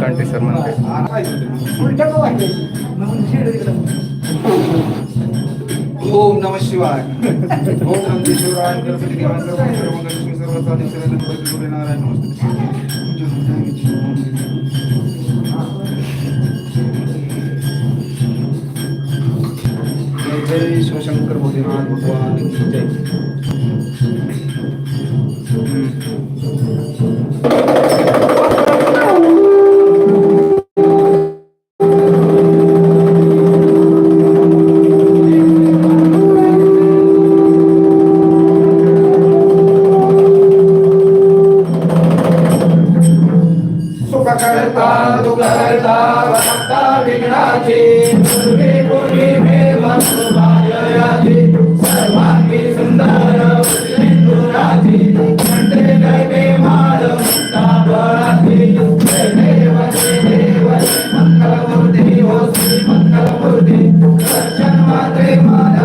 कंटे sir म्हणते. ओम नम शिवाय. ओम नम शिवाय. गणपती देवांचा सर्व नारायण જય શિવશંકર ભગવાન ભગવાન જય. पकडता दुखता भक्ता विघ्नाची. पूर्वी पूर्वी मे मनोभाययाची सर्वांगी सुंदर सिंधुराची कंटे गर्भे माळ ताबळाची मंगलमूर्ती हो श्री मंगलमूर्ती. सज्जन माते माते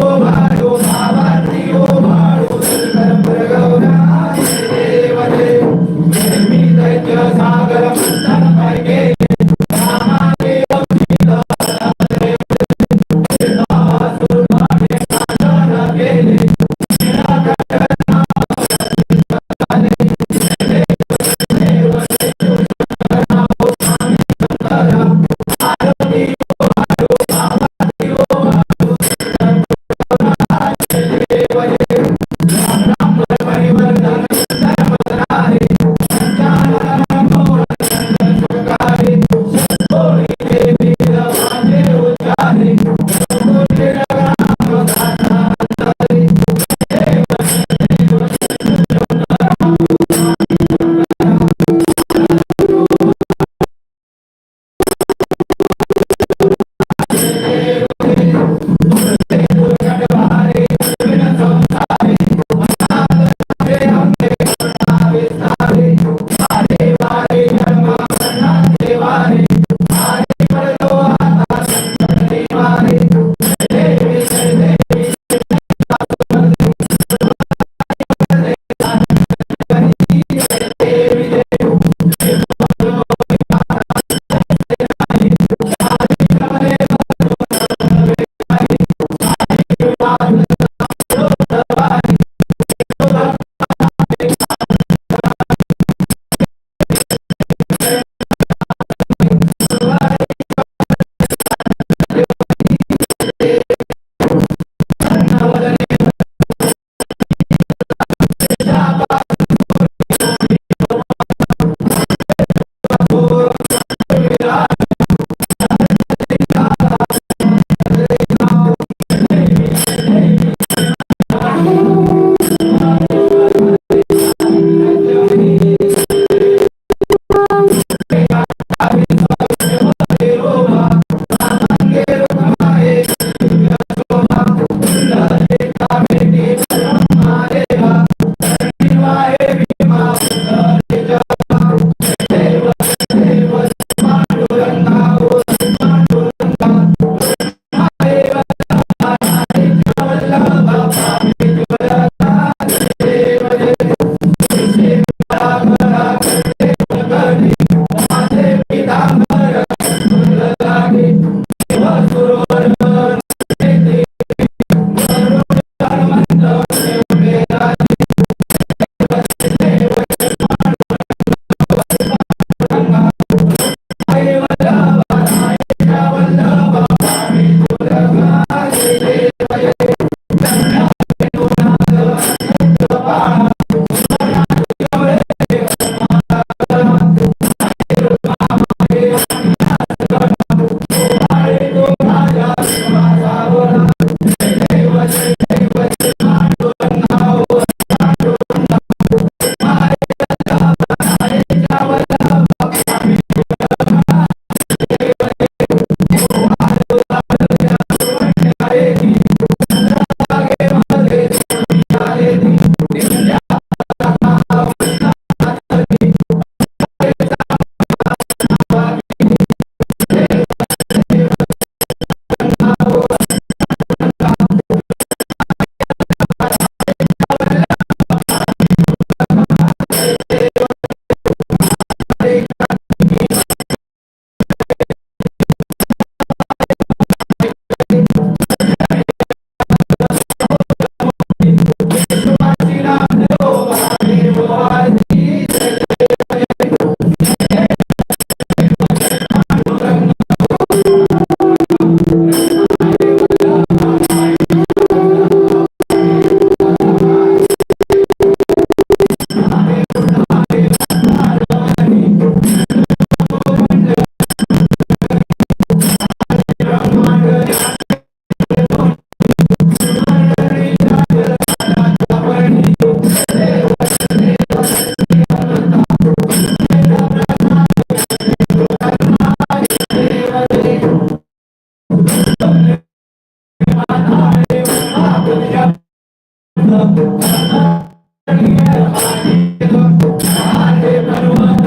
Oba! ஆண்டே பருவம்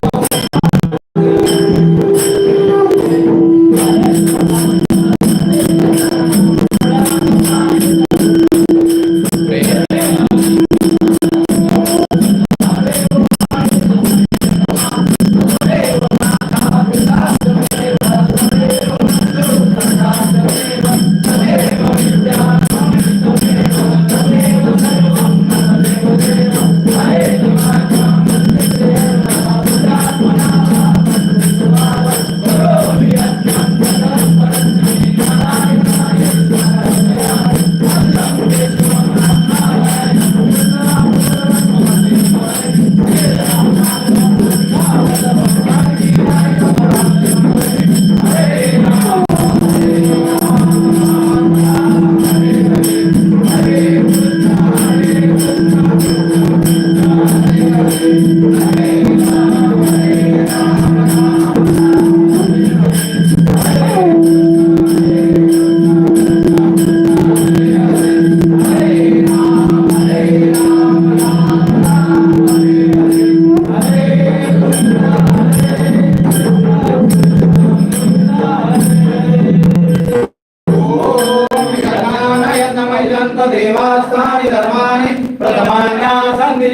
देवास्थानि धर्माणि प्रथमान्या सन्ति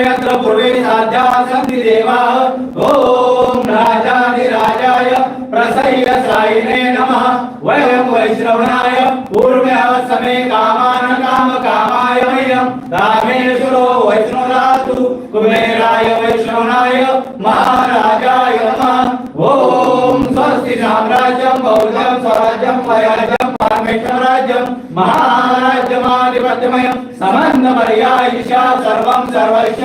यत्र पूर्वे साध्या सन्ति देवाः नमः। वयं समे रामेश्वरो वैष्णवरातु कुबेराय वैष्णवनाय महाराजाय नमः। ॐ स्वस्ति साम्राज्यं बौद्धं स्वराज्यं वैराज्यं परमेश्वराज्यं महा समन्नमर्या ईशा सर्वं सर्वैश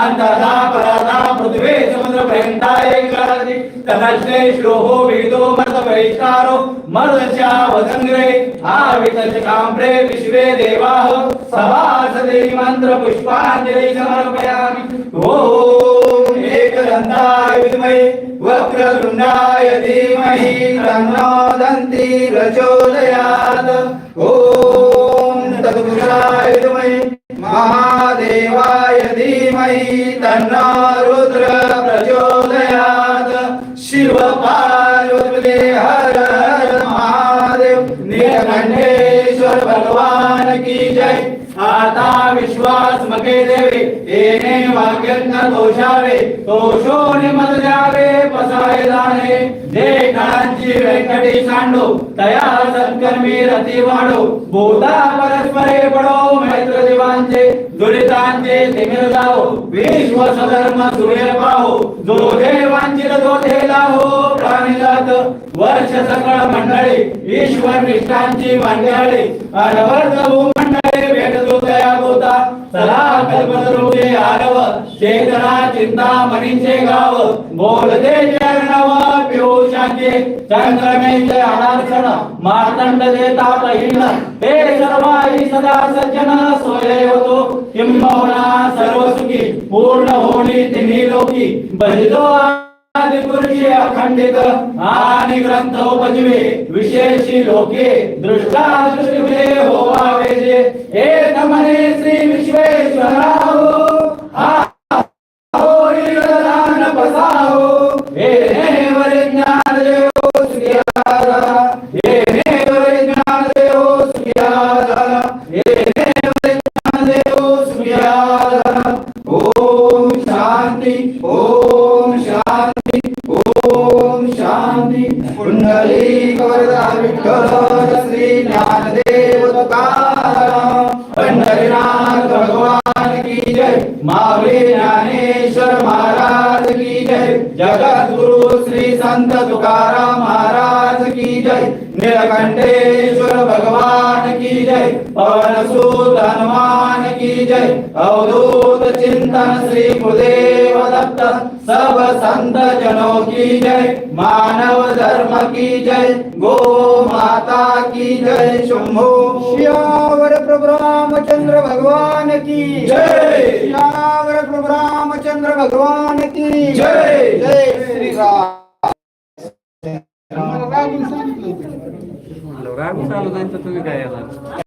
अन्तरा पराधा पृथिवी समुद्रपर्यन्ताय करति तदस्ते श्लोहो वेदो मर्दपरिष्कारो मर्दशा वदङ्ग्रे आवितशकाम्रे विश्वे देवाः सभासदे मन्त्रपुष्पाञ्जलि समर्पयामि। ॐ एकदन्ताय विद्महे वक्रतुण्डाय धीमहि तन्नो दन्ति प्रचोदयात् ॐ तत्पुरुषाय विद्महे महादेवाय धीमहि तन्नो रुद्र प्रचोदयात् शिव पार्वती हर हर महादेव नीलकंठेश्वर भगवान की जय आता विश्वास मके देवे येणे वाक्यांना दोषावे दोषोने मत द्यावे पसाय जाणे जे काळांची व्यंकटी सांडो तया सत्कर्मी रती वाढो. बोधा परस्परे पडो मैत्र देवांचे दुरितांचे तिमिर जाओ विश्व सधर्म सूर्य पाहो जो देवांचित जो लाहो प्राणी जात वर्ष सकळ मंडळी ईश्वर निष्ठांची मंडळी अनवर्त कल्पतरूपे आरव चेतना चिंता मनीचे गाव बोलते चरणव पियुषांचे चंद्रमेचे अनार्चन मार्तंड देता पहिल हे सर्वाई सदा सज्जन सोय होतो किंबहुना सर्व सुखी पूर्ण होणी तिन्ही लोकी बलितो अखंडित आणि ग्रंथ उपजवे विशेषी लोके दृष्टा दृष्टिवे होवावे हे एक श्री विश्वेश्वरा हा तुकाराम महाराज की जय. नीलकंठेश्वर भगवान की जय. पवन सुत हनुमान की जय. अवधूत चिंतन श्री गुरुदेव दत्त. सब संत जनों की जय. मानव धर्म की जय. गो माता की जय. शंभो श्यावर प्रभु रामचंद्र भगवान की जय। श्यावर प्रभु रामचंद्र भगवान की जय। जय श्री राम. रागून सांगितलं चालू नाही तर तुम्ही काय येणार